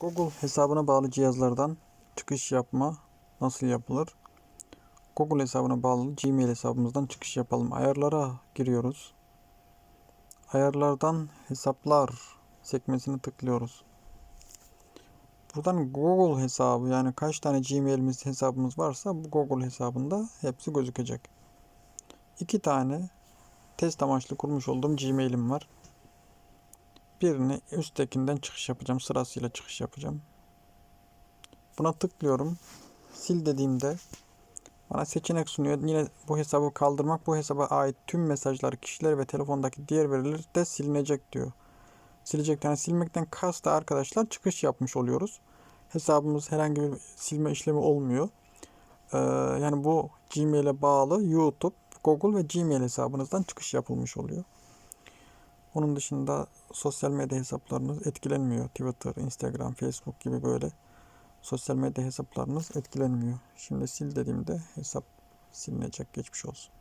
Google hesabına bağlı cihazlardan çıkış yapma nasıl yapılır? Google hesabına bağlı Gmail hesabımızdan çıkış yapalım. Ayarlara giriyoruz. Ayarlardan hesaplar sekmesini tıklıyoruz. Buradan Google hesabı yani kaç tane Gmail'imiz hesabımız varsa bu Google hesabında hepsi gözükecek. İki tane test amaçlı kurmuş olduğum Gmail'im var. Birini üsttekinden çıkış yapacağım. Sırasıyla çıkış yapacağım. Buna tıklıyorum. Sil dediğimde bana seçenek sunuyor. Yine bu hesabı kaldırmak, bu hesaba ait tüm mesajlar, kişiler ve telefondaki diğer veriler de silinecek diyor. Silecek yani silmekten kastı arkadaşlar çıkış yapmış oluyoruz. Hesabımız herhangi bir silme işlemi olmuyor. Ee, yani bu Gmail'e bağlı YouTube, Google ve Gmail hesabınızdan çıkış yapılmış oluyor. Onun dışında sosyal medya hesaplarınız etkilenmiyor. Twitter, Instagram, Facebook gibi böyle sosyal medya hesaplarınız etkilenmiyor. Şimdi sil dediğimde hesap silinecek geçmiş olsun.